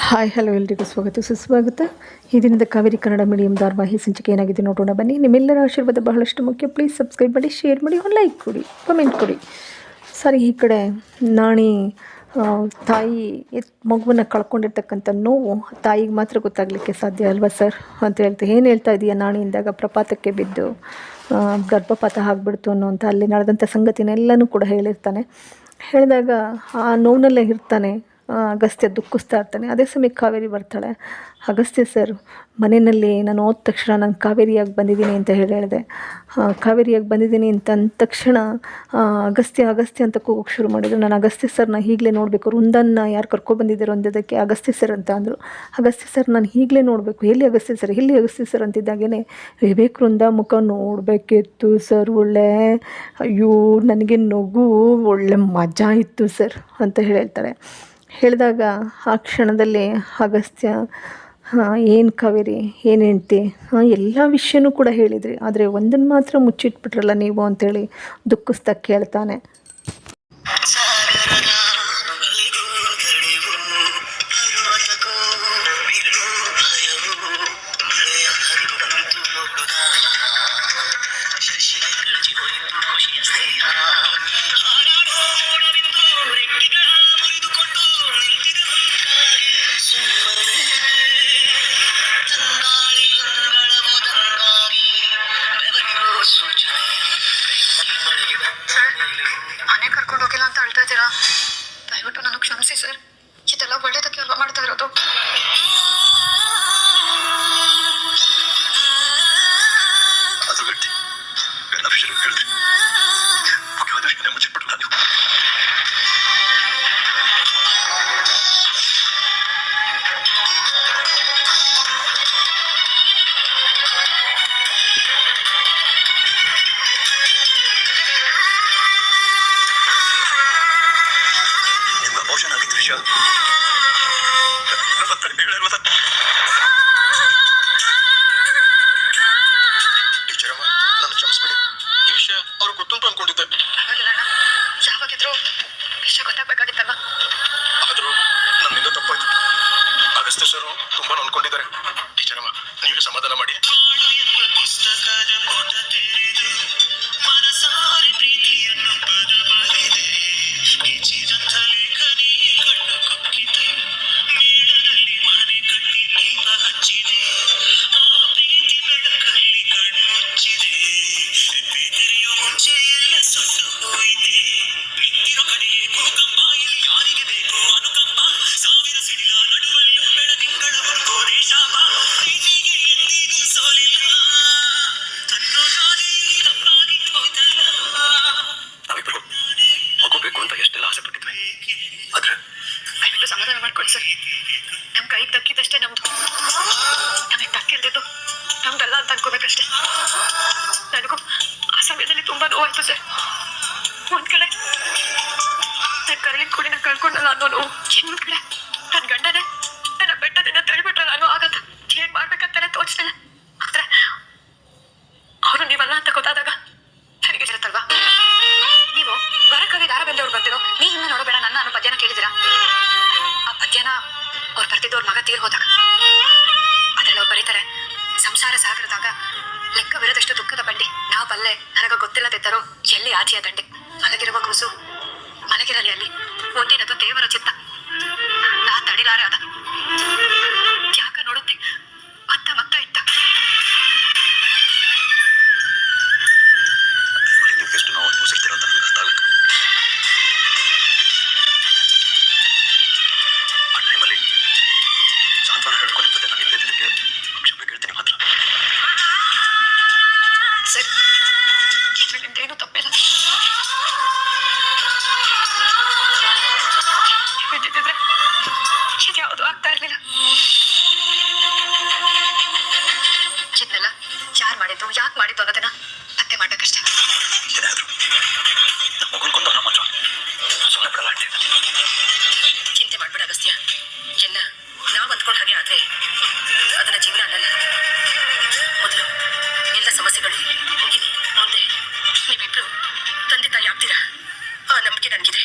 Hi, hello ಎಲ್ರಿಗೂ ಸ್ವಾಗತ, ಸುಸ್ವಾಗತ. ಈ ದಿನದ ಕಾವೇರಿ ಕನ್ನಡ ಮೀಡಿಯಂ ಧಾರವಾಹಿ ಸಂಚಿಕೆ ಏನಾಗಿದೆ ನೋಡೋಣ ಬನ್ನಿ. ನಿಮ್ಮೆಲ್ಲರ ಆಶೀರ್ವಾದ ಬಹಳಷ್ಟು ಮುಖ್ಯ. ಪ್ಲೀಸ್ ಸಬ್ಸ್ಕ್ರೈಬ್ ಮಾಡಿ ಶೇರ್ ಮಾಡಿ ಲೈಕ್ ಕೊಡಿ ಕಮೆಂಟ್ ಕೊಡಿ. ಸರಿ, ಈ ಕಡೆ ನಾಣಿ ತಾಯಿ ಎತ್, ಮಗುವನ್ನು ಕಳ್ಕೊಂಡಿರ್ತಕ್ಕಂಥ ನೋವು ತಾಯಿಗೆ ಮಾತ್ರ ಗೊತ್ತಾಗಲಿಕ್ಕೆ ಸಾಧ್ಯ ಅಲ್ವಾ ಸರ್? ಅಂತ ಹೇಳ್ತಾ, ಏನು ಹೇಳ್ತಾ ಇದೆಯಾ ನಾಣಿಯಿಂದಾಗ ಪ್ರಪಾತಕ್ಕೆ ಬಿದ್ದು ಗರ್ಭಪಾತ ಆಗಿಬಿಡ್ತು ಅನ್ನೋಂಥ ಅಲ್ಲಿ ನಡೆದಂಥ ಸಂಗತಿನೆಲ್ಲನೂ ಕೂಡ ಹೇಳಿರ್ತಾನೆ. ಹೇಳಿದಾಗ ಆ ನೋವಿನಲ್ಲೇ ಇರ್ತಾನೆ. ಅಗಸ್ತ್ಯ ದುಃಖಿಸ್ತಾ ಇರ್ತಾನೆ. ಅದೇ ಸಮಯಕ್ಕೆ ಕಾವೇರಿ ಬರ್ತಾಳೆ. ಅಗಸ್ತ್ಯ ಸರ್ ಮನೆಯಲ್ಲಿ ನಾನು ಹೋದ ತಕ್ಷಣ ನಾನು ಕಾವೇರಿಯಾಗಿ ಬಂದಿದ್ದೀನಿ ಅಂತ ಹೇಳಿ ಹೇಳಿದೆ. ಕಾವೇರಿಯಾಗಿ ಬಂದಿದ್ದೀನಿ ಅಂತ ಅಂದ ತಕ್ಷಣ ಅಗಸ್ತ್ಯ ಅಗಸ್ತ್ಯ ಅಂತ ಕೂಗೋಕೆ ಶುರು ಮಾಡಿದ್ರು. ನಾನು ಅಗಸ್ತ್ಯ ಸರ್ನ ಈಗಲೇ ನೋಡಬೇಕು. ವೃಂದನ್ನ ಯಾರು ಕರ್ಕೊಬಂದಿದ್ದಾರೋ ಅಂದಿದ್ದಕ್ಕೆ ಅಗಸ್ತ್ಯ ಸರ್ ಅಂತ ಅಂದರು. ಅಗಸ್ತ್ಯ ಸರ್ ನಾನು ಈಗಲೇ ನೋಡಬೇಕು. ಎಲ್ಲಿ ಅಗಸ್ತ್ಯ ಸರ್ ಎಲ್ಲಿ ಅಗಸ್ತ್ಯ ಸರ್ ಅಂತಿದ್ದಾಗೇ ವಿವೇಕ್ ವೃಂದ ಮುಖ ನೋಡಬೇಕಿತ್ತು ಸರ್ ಒಳ್ಳೆ, ಅಯ್ಯೋ, ನನಗೆ ನಗು, ಒಳ್ಳೆ ಮಜಾ ಇತ್ತು ಸರ್ ಅಂತ ಹೇಳ್ತಾರೆ. ಹೇಳಿದಾಗ ಆ ಕ್ಷಣದಲ್ಲಿ, ಅಗಸ್ತ್ಯ ಏನು ಕಾವೇರಿ, ಏನು ಹೆಂಡ್ತಿ? ಎಲ್ಲ ವಿಷಯನೂ ಕೂಡ ಹೇಳಿದ್ರಿ. ಆದರೆ ಒಂದನ್ನು ಮಾತ್ರ ಮುಚ್ಚಿಟ್ಬಿಟ್ರಲ್ಲ ನೀವು ಅಂತೇಳಿ ದುಃಖಿಸ್ತಾ ಕೇಳ್ತಾನೆ. ನನ್ನ ಹತ್ರ ಕುಡಿನ ನೋಡು ಅನ್ನೋ ನೋವು ಇನ್ನೊಂದ್ ಕಡೆ ನನ್ನ ಗಂಡನೇ ನನ್ನ ಬೆಟ್ಟದಿಂದ ತಳ್ಳಿಬಿಟ್ರಲ್ಲ ಅನ್ನೋ ಆಗತ್ತ. ಏನ್ ಮಾಡ್ಬೇಕಂತಾನೆ ತೋಚ್ತಿಲ್ಲ. ಆದ್ರೆ ಅವರು ನೀವಲ್ಲ ಅಂತ ಗೊತ್ತಾದಾಗ ನನಗೆ ಇರುತ್ತಲ್ವಾ? ನೀವು ವರಕವಿ ದಾರ ಬೆಂದವ್ರು ಬರ್ತಿರೋ ನೀ ಹಿಂದೆ ನೋಡಬೇಡ ನನ್ನ ಅನ್ನೋ ಪದ್ಯನ ಕೇಳಿದಿರಾ ಆ ಪದ್ಯನ ಅವ್ರು ಬರ್ತಿದ್ದವ್ರ ಮಗ ತೀರ್ ಹೋದಾಗ. ಅದ್ರಲ್ಲಿ ಅವ್ರು ಬರೀತಾರೆ, ಸಂಸಾರ ಸಾಗರದಾಗ ಲೆಕ್ಕ ಲೆಕ್ಕವಿರದಷ್ಟು ದುಃಖದ ಬಂಡಿ. ನಾವು ಬಲ್ಲೆ ನನಗ ಗೊತ್ತಿಲ್ಲದಿದ್ದರೂ ಎಲ್ಲಿ ಆಚೆಯ ದಂಡೆ? ಮಲಗಿರುವ ಕೂಸು ಮಲಗಿರಲಿ ಅಲ್ಲಿ. ಮುಂದಿನದು ದೇವರ ಚಿತ್ತ ನಾ ತಡಿಲಾರೆ ಅದ ಮಾಡಿದ್ದು ಯಾಕೆ ಮಾಡಿದ್ದು ಅನ್ನೋದನ್ನ ಪತ್ತೆ ಮಾಡ್ಬೇಕಷ್ಟೇ. ಚಿಂತೆ ಮಾಡ್ಬೇಡ ಅಗಸ್ತ್ಯ. ಎಲ್ಲ ನಾವು ಅಂದ್ಕೊಂಡ ಹಾಗೆ ಆದ್ರೆ ಅದನ್ನ ಜೀವನ ಅನ್ನಲ್ಲ. ಮೊದಲು ಎಲ್ಲ ಸಮಸ್ಯೆಗಳು ಮುಂದೆ ನೀವಿಬ್ರು ತಂದೆ ತಾಯಿ ಆಗ್ತೀರಾ? ಆ ನಂಬಿಕೆ ನನಗಿದೆ.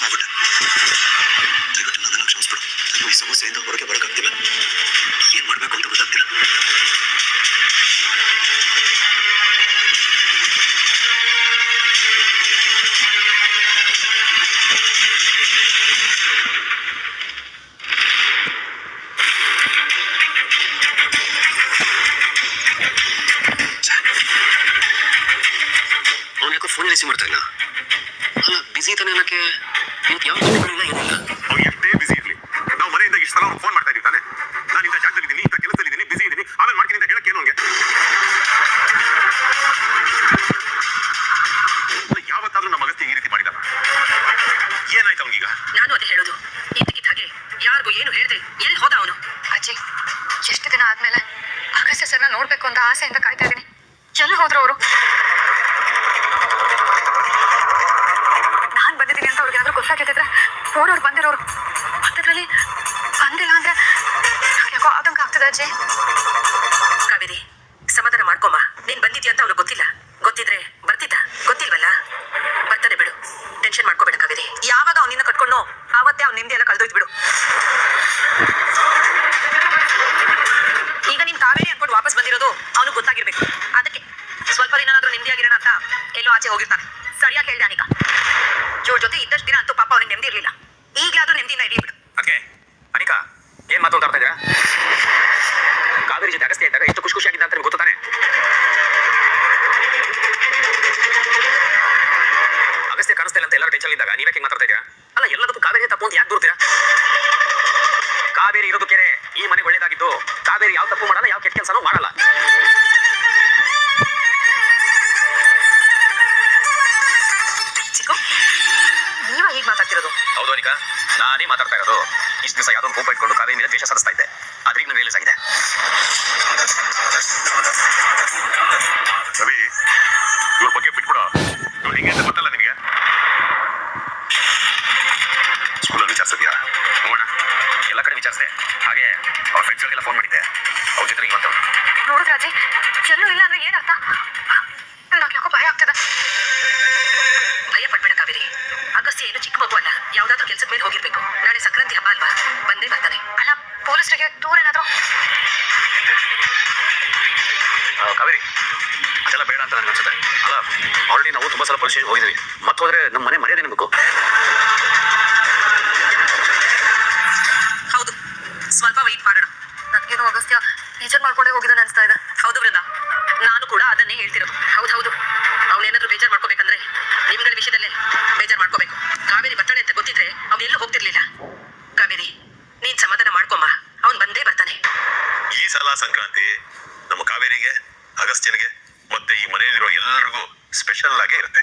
ಮಾಡ್ಬಿಟ್ಟೆ ದಯವಿಟ್ಟು ನನ್ನನ್ನು ಕ್ಷಮಿಸ್ಬಿಡು ನನಗೂ ಈ ಸಮಸ್ಯೆಯಿಂದ ಹೊರಗೆ ಬರೋಕ್ಕಾಗ್ತಿಲ್ಲ ನಾನು ಅದೇ ಹೇಳೋದು ಇದಕ್ಕಿದ್ದ ಯಾರಿಗೂ ಏನು ಹೇಳ್ದೆ, ಎಲ್ಲಿ ಹೋದ ಅವನು? ಅಜ್ಜಿ, ಎಷ್ಟು ದಿನ ಆದ್ಮೇಲೆ ಅಗಸ್ತ್ಯ ಸರ್ನ ನೋಡ್ಬೇಕು ಅಂತ ಆಸೆಯಿಂದ ಕಾಯ್ತಾ ಇದ್ದೀನಿ. ಎಲ್ಲಿ ಹೋದ್ರು ಅವರು? ನಾನ್ ಬಂದಿದ್ದೀನಿ ಅಂತ ಅವ್ರಿಗೆ ಏನಾದ್ರು ಗೊತ್ತಾಗಿದ್ರೆ ಫೋನ್ ಅವ್ರು ಬಂದಿರೋರು. ಮತ್ತದ್ರಲ್ಲಿ ಬಂದಿಲ್ಲ ಅಂದ್ರೆ ಯಾಕೋ ಆತಂಕ ಆಗ್ತದೆ ಅಜ್ಜಿ. ನಾನೇ ಮಾತಾಡ್ತಾ ಇರೋದು ಇಷ್ಟು ದಿವಸ ಯಾವ್ದೋ ಕೋಪ ಇಟ್ಕೊಂಡು ಕಾವೇರಿ ಮೇಲೆ ದ್ವೇಷ ಸಾಧಿಸ್ತಾ ಇದ್ದೆ ಅದ್ರಿಗೆ ನಾನು ರಿಯಲೈಸ್ ಆಗಿದೆ. ರವಿ ಇವ್ರ ಬಗ್ಗೆ ಬಿಟ್ಬಿಡ. ಇವ್ರು ಹೆಂಗೆ ಅಂತ ಗೊತ್ತಲ್ಲ ನಿನಗೆ? ಸ್ಕೂಲಲ್ಲಿ ವಿಚಾರಿಸಿದ್ಯಾ? ನೋಡೋಣ. ಎಲ್ಲ ಕಡೆ ವಿಚಾರಿಸಿದೆ. ಹಾಗೆ ಅವ್ರ ಫ್ರೆಂಡ್ಸ್ಗಳಿಗೆಲ್ಲ ಫೋನ್ ಮಾಡಿದ್ದೆ. ಅವ್ರ ಜೊತೆ ಇವತ್ತು ನೋಡಿದ್ರೆ ಅಜ್ಜಿ ಎಲ್ಲೂ ಇಲ್ಲ ಅಂದ್ರೆ ಏನರ್ಥ ಅದೆಲ್ಲ ಬೇಡ ಅಂತ ನನಗೆ ಅನ್ಸುತ್ತೆ. ಅಲ್ಲ ಆಲ್ರೆಡಿ ನಾವು ತುಂಬಾ ಸಲ ಪೊಲೀಸ್ ಹೋಗಿದ್ವಿ. ಹೋಗಿದ್ದೀವಿ ಮತ್ತೆ ಹೋದ್ರೆ ನಮ್ಮ ಮನೆ ಮರ್ಯಾದೆ ನಿಮಗೂ? ಹೌದು. ಸ್ವಲ್ಪ ವೈಟ್ ಮಾಡೋಣ. ನನಗೇನು ಅಗಸ್ತ್ಯ ಟೀಚರ್ ಮಾಡ್ಕೊಂಡೇ ಹೋಗಿದ್ದಾನೆ ಅನ್ಸ್ತಾ ಇದೆ. ಹೌದು ವೃಂದ. ನಾನು ಕೂಡ ಅದನ್ನೇ ಹೇಳ್ತಿರೋದು. ಹೌದು ಹೌದು. ಅವನೇನಾದ್ರೂ ಬೇಜಾರು ಮಾಡ್ಕೋಬೇಕಂದ್ರೆ ನಿಮ್ಗಳ ವಿಷಯದಲ್ಲೇ ಬೇಜಾರು ಮಾಡ್ಕೋಬೇಕು. ಕಾವೇರಿ ಬರ್ತಾಳೆ ಅಂತ ಗೊತ್ತಿದ್ರೆ ಅವ್ನು ಎಲ್ಲೂ ಹೋಗ್ತಿರ್ಲಿಲ್ಲ. ಕಾವೇರಿ ನೀನ್ ಸಮಾಧಾನ ಮಾಡ್ಕೊಮ್ಮ. ಅವನ್ ಬಂದೇ ಬರ್ತಾನೆ. ಈ ಸಲ ಸಂಕ್ರಾಂತಿ ನಮ್ಮ ಕಾವೇರಿಗೆ ಅಗಸ್ತ್ಯನಿಗೆ ಮನೆಯಲ್ಲಿರೋ ಎಲ್ಲರಿಗೂ ಸ್ಪೆಷಲ್ ಆಗೇ ಇರುತ್ತೆ.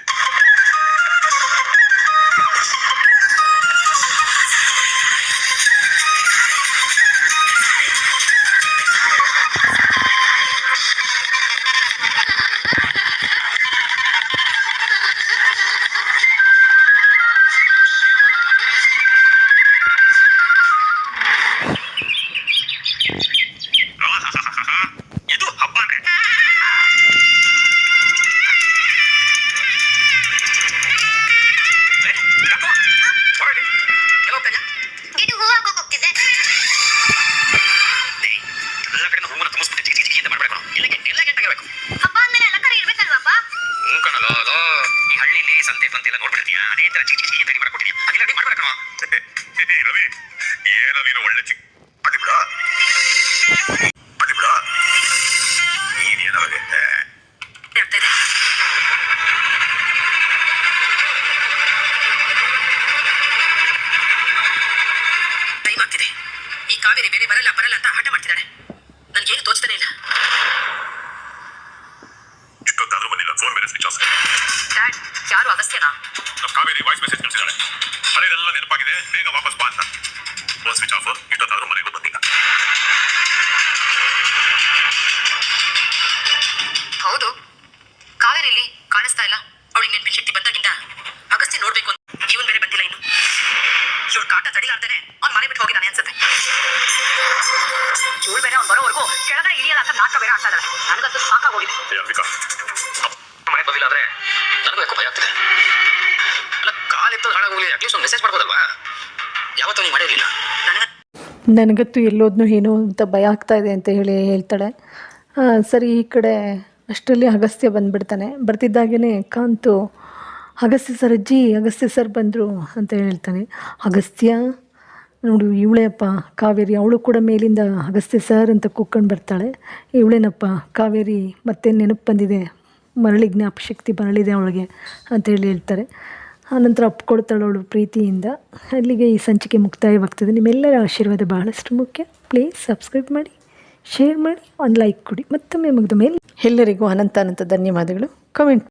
ಕಾವೇರಿ ಬೇರೆ ಬರಲ್ಲ ಬರಲ್ಲ ಅಂತ ಹಠ ಮಾಡ್ತಿದ್ದಾಳೆ. ಹಾಳಾಗೋಗ್ಲಿ ಅಟ್ಲೀಸ್ಟ್ ನನಗಂತೂ ಎಲ್ಲೋದ್ನು ಏನೋ ಅಂತ ಭಯ ಆಗ್ತಾ ಇದೆ ಅಂತ ಹೇಳಿ ಹೇಳ್ತಾಳೆ. ಸರಿ, ಈ ಕಡೆ ಅಷ್ಟರಲ್ಲಿ ಅಗಸ್ತ್ಯ ಬಂದುಬಿಡ್ತಾನೆ. ಬರ್ತಿದ್ದಾಗೇ ಕಾಂತು, ಅಗಸ್ತ್ಯ ಸರ್ ಅಜ್ಜಿ, ಅಗಸ್ತ್ಯ ಸರ್ ಬಂದರು ಅಂತ ಹೇಳ್ತಾನೆ. ಅಗಸ್ತ್ಯ, ನೋಡು ಇವಳೇಪ್ಪ ಕಾವೇರಿ, ಅವಳು ಕೂಡ ಮೇಲಿಂದ ಅಗಸ್ತ್ಯ ಸರ್ ಅಂತ ಕೂಕ್ಕೊಂಡು ಬರ್ತಾಳೆ. ಇವಳೇನಪ್ಪ, ಕಾವೇರಿ ಮತ್ತೆ ನೆನಪು ಬಂದಿದೆ. ಮರಳಿ ಜ್ಞಾಪಶಕ್ತಿ ಮರಳಿದೆ ಅವಳಿಗೆ ಅಂತ ಹೇಳಿ ಹೇಳ್ತಾರೆ. ಆನಂತರ ಅಪ್ಕೊಳ್ತಾಳೆ ಅವಳು ಪ್ರೀತಿಯಿಂದ. ಅಲ್ಲಿಗೆ ಈ ಸಂಚಿಕೆ ಮುಕ್ತಾಯವಾಗ್ತದೆ. ನಿಮ್ಮೆಲ್ಲರ ಆಶೀರ್ವಾದ ಬಹಳಷ್ಟು ಮುಖ್ಯ. ಪ್ಲೀಸ್ ಸಬ್ಸ್ಕ್ರೈಬ್ ಮಾಡಿ ಶೇರ್ ಮಾಡಿ, ಒಂದು ಲೈಕ್ ಕೊಡಿ. ಮತ್ತೊಮ್ಮೆ ಮುಗಿದ ಮೇಲೆ ಎಲ್ಲರಿಗೂ ಅನಂತ ಅನಂತ ಧನ್ಯವಾದಗಳು. ಕಮೆಂಟ್